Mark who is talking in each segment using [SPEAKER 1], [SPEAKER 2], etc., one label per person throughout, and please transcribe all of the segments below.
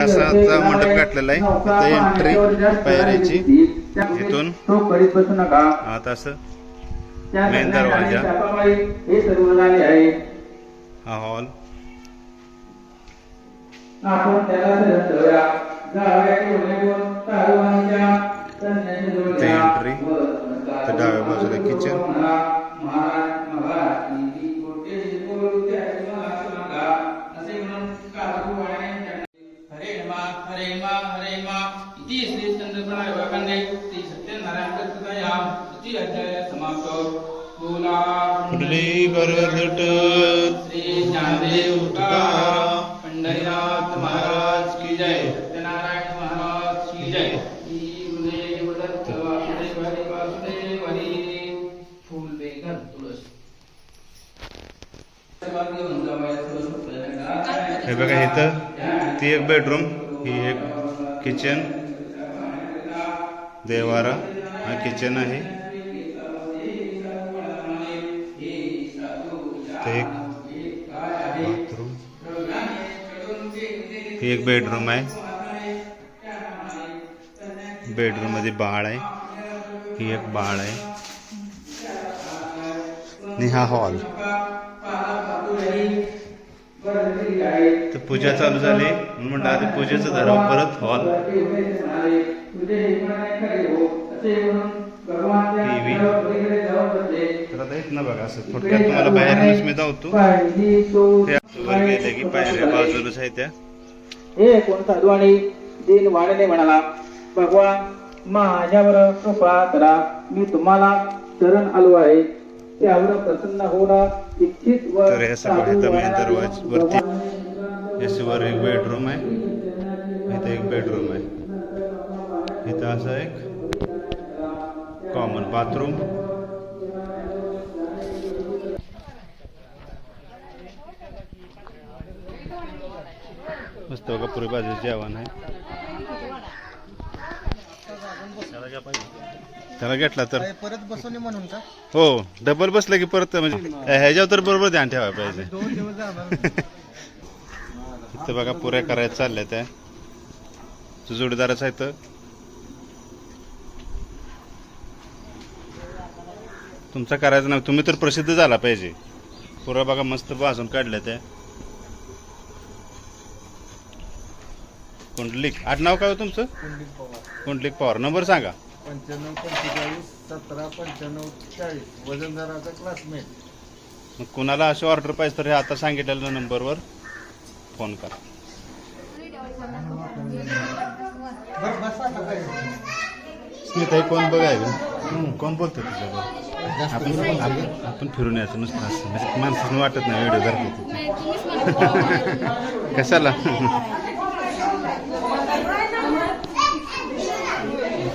[SPEAKER 1] असा मंडप गाठलेला आहे. आता एंट्री पायऱ्याची. इथून आत असं मेन दरवाजा.
[SPEAKER 2] हे
[SPEAKER 1] हॉल ते तर डाव्या बाजूला
[SPEAKER 2] करून
[SPEAKER 1] गरजट
[SPEAKER 2] श्री ज्ञानदेव पंढरीनाथ महाराज की जय। सत्यनारायण महाराज की जय।
[SPEAKER 1] हे बघा इथं ती एक बेडरूम ही एक किचन देवारा हा किचन आहे. एक बाथरूम. ही एक बेडरूम आहे. बेडरूममध्ये बाळ आहे. ही एक बाळ आहे. आणि हा हॉल तर पूजा चालू झाली. म्हणून आधी पूजेचं धराव परत हॉल टीव्ही तर आता येत ना बघा असं थोडक्यात तुम्हाला बाहेरूनच मी धावतो. असं वर गेले की पायऱ्या बाजूलाच आहे त्या.
[SPEAKER 2] हे कोण साधू आणि दिन वाढणे म्हणाला भगवान माझ्यावर कृपा करा. मी तुम्हाला शरण आलो आहे. त्यावर प्रसन्न होणं इच्छित व
[SPEAKER 1] तर हे सगळं
[SPEAKER 2] साधू
[SPEAKER 1] इथं मेन
[SPEAKER 2] वराला
[SPEAKER 1] दरवाज वरती.
[SPEAKER 2] भगवान-
[SPEAKER 1] याच्यावर एक बेडरूम आहे. इथे एक बेडरूम आहे. इथं असं एक कॉमन बाथरूम मस्त बघा पुरी बाजू जेवण आहे. त्याला घेतला तर.
[SPEAKER 3] परत बसवणे म्हणून का?
[SPEAKER 1] हो डबल बसलं की परत म्हणजे ह्याच्यावर तर बरोबर ध्यान ठेवायला पाहिजे. इथं बघा पुऱ्या करायच्या चालल्या त्या. तो जोडीदाराचा आहे तर. तुमचा करायचा नाही तुम्ही तर प्रसिद्ध झाला पाहिजे. पुऱ्या बघा मस्त भाजून काढल्या त्या. कुंडलिक आडनाव काय हो तुमचं?
[SPEAKER 3] पंडित पवार.
[SPEAKER 1] कुंडलिक पवार. नंबर सांगा.
[SPEAKER 3] पंच्याण्णव पंचेचाळीस सतरा पंच्याण्णव चाळीस. वजनदाराचा क्लासमेट
[SPEAKER 1] मग कुणाला अशी ऑर्डर पाहिजे तर हे आता सांगितलेल्या नंबरवर फोन करा. स्मिता हे कोण बघायला कोण बोलतो तुझ्यावर आपण आपण- आपण फिरून यायचं नुसतं असं. म्हणजे माणसानं वाटत नाही व्हिडिओ करतो कशाला?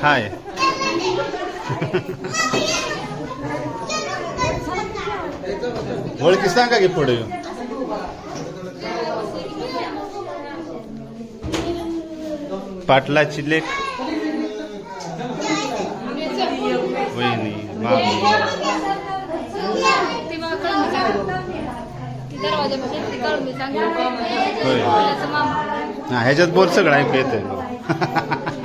[SPEAKER 1] हाय. ओळखी सांगा की पुढे पाटलाची लेख. वहिनी मामी. होय. हा ह्याच्यात बोल सगळं ऐकू येतंय.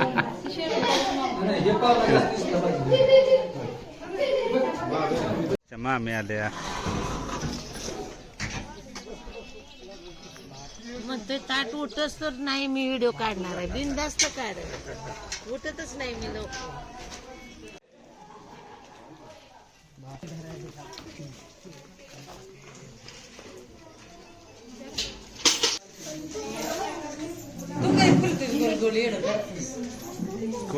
[SPEAKER 1] मामी आल्या
[SPEAKER 4] म्हणतोय ताट उठच तर नाही मी व्हिडिओ काढणार आहे बिनधास्त काढ उठतच नाही मी लवकर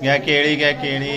[SPEAKER 1] घ्या केळी घ्या केळी.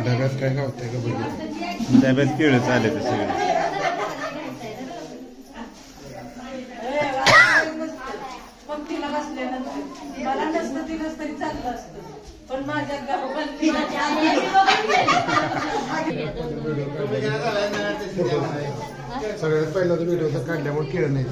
[SPEAKER 5] ढगात काय गावतंय का बघितलं
[SPEAKER 1] डब्यात केळं चालेल ते सगळे.
[SPEAKER 5] सगळ्यात पहिला तो व्हिडिओ तर काढल्यामुळे केलं नाही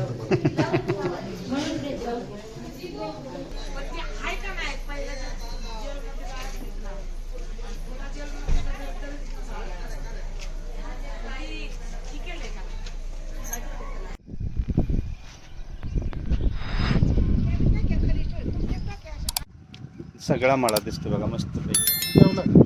[SPEAKER 1] सगळा मळा दिसतो बघा मस्त
[SPEAKER 5] पैकी